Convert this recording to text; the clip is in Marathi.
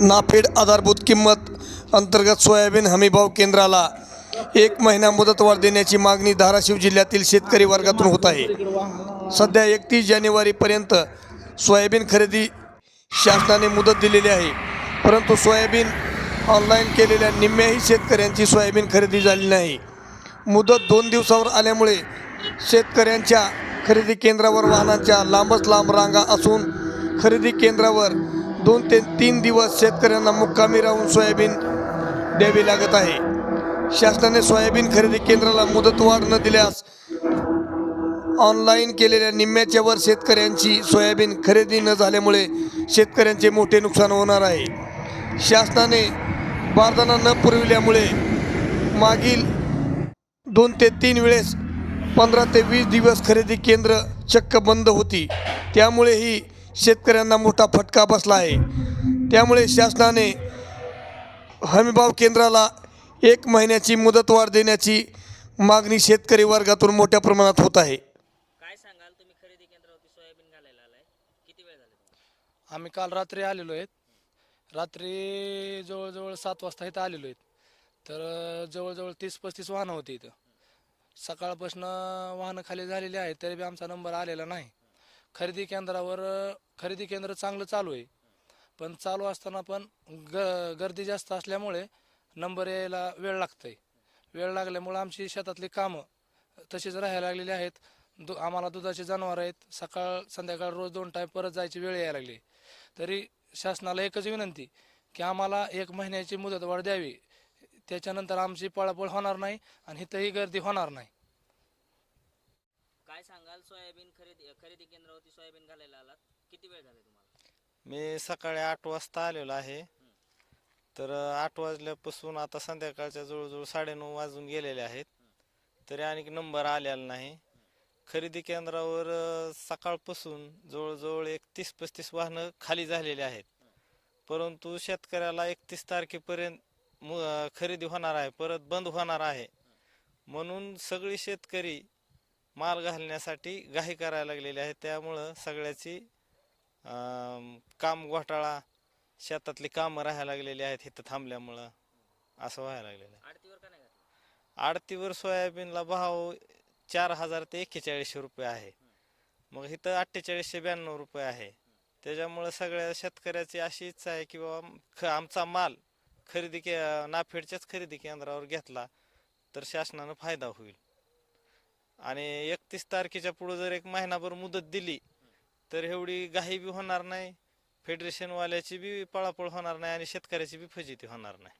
नाफेड आधारभूत किंमत अंतर्गत सोयाबीन हमीभाव केंद्राला एक महिना मुदतवाढ देण्याची मागणी धाराशिव जिल्ह्यातील शेतकरी वर्गातून होत आहे. सध्या एकतीस जानेवारीपर्यंत सोयाबीन खरेदी शासनाने मुदत दिलेली आहे. परंतु सोयाबीन ऑनलाईन केलेल्या निम्म्याही शेतकऱ्यांची सोयाबीन खरेदी झाली नाही. मुदत दोन दिवसावर आल्यामुळे शेतकऱ्यांच्या खरेदी केंद्रावर वाहनांच्या लांबच लांब रांगा असून खरेदी केंद्रावर दोन ते तीन दिवस शेतकऱ्यांना मुक्कामी राहून सोयाबीन द्यावी लागत आहे. शासनाने सोयाबीन खरेदी केंद्राला मुदतवाढ न दिल्यास ऑनलाईन केलेल्या निम्म्याच्या वर शेतकऱ्यांची सोयाबीन खरेदी न झाल्यामुळे शेतकऱ्यांचे मोठे नुकसान होणार आहे. शासनाने बारदाना न पुरविल्यामुळे मागील दोन ते तीन वेळेस पंधरा ते वीस दिवस खरेदी केंद्र चक्क बंद होती. त्यामुळेही शेतकऱ्यांना मोठा फटका बसला आहे. त्यामुळे शासनाने हमीभाव केंद्राला एक महिन्याची मुदतवाढ देण्याची मागणी शेतकरी वर्गातून मोठ्या प्रमाणात होत आहे. काय सांगाल? तुम्ही खरेदी केंद्रावरती सोयाबीन घालायला आलाय. किती वेळ झाला आम्ही काल रात्री आलेलो आहेत. रात्री जवळजवळ सात वाजता इथं आलेलो आहेत. तर जवळजवळ तीस पस्तीस वाहनं होती इथं. सकाळपासून वाहनं खाली झालेली आहेत तरी बी आमचा नंबर आलेला नाही. खरेदी केंद्रावर खरेदी केंद्र चांगलं चालू आहे. पण चालू असताना पण ग गर्दी जास्त असल्यामुळे नंबर यायला वेळ लागतंय. वेळ लागल्यामुळं आमची शेतातली कामं तशीच राहायला लागलेली आहेत. दु आम्हाला दुधाचे जनावर आहेत. सकाळ संध्याकाळ रोज दोन टाईम परत जायची वेळ यायला लागली. तरी शासनाला एकच विनंती की आम्हाला एक महिन्याची मुदतवाढ द्यावी. त्याच्यानंतर आमची पळापळ होणार नाही आणि इथंही गर्दी होणार नाही. सांगाल सोयाबीन खरेदी खरेदी केंद्रावरती सोयाबीन घालायला आलात? किती वेळ झाला तुम्हाला? मी सकाळी आठ वाजता आलेलो आहे. तर आठ वाजल्यापासून आता संध्याकाळच्या जवळजवळ साडेनऊ वाजून गेलेले आहेत. तरी आणखी नंबर आलेला नाही. खरेदी केंद्रावर अ, सकाळपासून जवळजवळ एक तीस पस्तीस वाहनं खाली झालेली आहेत. परंतु शेतकऱ्याला एकतीस तारखेपर्यंत मु- अ, खरेदी होणार आहे. परत बंद होणार आहे. म्हणून सगळी शेतकरी माल घालण्यासाठी घाई करायला लागलेली आहे. त्यामुळं सगळ्याची काम घोटाळा शेतातली कामं राहायला लागलेली आहेत इथं थांबल्यामुळं असं व्हायला लागलेलं आहे. आडतीवर सोयाबीनला भाव चार हजार ते एक्केचाळीसशे रुपये आहे. मग इथं अठ्ठेचाळीसशे ब्याण्णव रुपये आहे. त्याच्यामुळं सगळ्या शेतकऱ्याची अशी इच्छा आहे की बाबा ख आमचा माल खरेदी के नाफेडच्याच खरेदी केंद्रावर घेतला तर शासनानं फायदा होईल. आणि एकतीस तारखेच्या पुढे जर एक महिनाभर मुदत दिली तर एवढी घाई बी होणार नाही फेडरेशनवाल्याची बी पळापळ होणार नाही आणि शेतकऱ्याची बी फजिती होणार नाही.